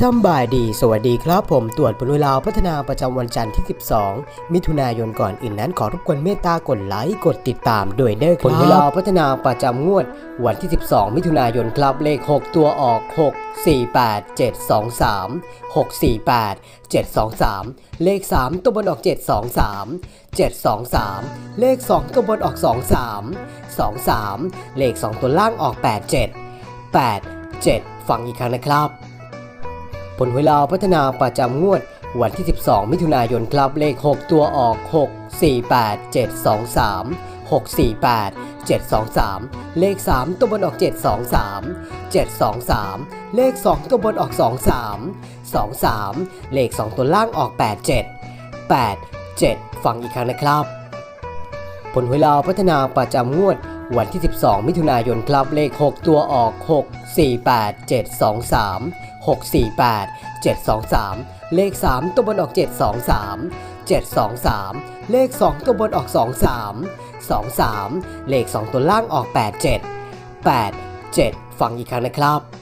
สำบายดี สวัสดีครับผมตรวจผลเวลาพัฒนาประจำวันจันทร์ที่ 12 มิถุนายนก่อนอื่นนั้นขอรบกวนเมตตากดไลค์กดติดตามด้วยเด้อครับผลเวลาพัฒนาประจำงวด วันที่ 12 มิถุนายนครับเลข 6 ตัวออก 6 4 8 7 2 3 6 4 8 7 2 3 เลข 3 ตัวบนออก 7 2 3 7 2 3 เลข 2 ตัวบนออก 2 3 2 3 เลข 2 ตัวล่างออก 8 7 8 7 ฟังอีกครั้งนะครับ ผลเวยลาวพัฒนาประจำงวด วันที่ 12 มิถุนายนครับเลข 6 ตัวออก 6 4 8 7 2 3 6 4 8 7 2 3 เลข 3 ตัวบนออก 7 2 3 7 2 3 เลข 2 ตัวบนออก 2 3 2 3 เลข 2 ตัวล่างออก 8 7 8 7 ฟังอีกครั้งนะครับ ผลเวลาพัฒนาประจำงวด วันที่ 12 มิถุนายนครับเลข 6 ตัวออก 6 4 8 7 2 3 6 4 8 7 2 3 เลข 3 ตัวบนออก 7 2 3 7 2 3 เลข 2 ตัวบนออก 2 3 2 3 เลข 2 ตัวล่างออก 8 7 8 7 ฟังอีกครั้งนะครับ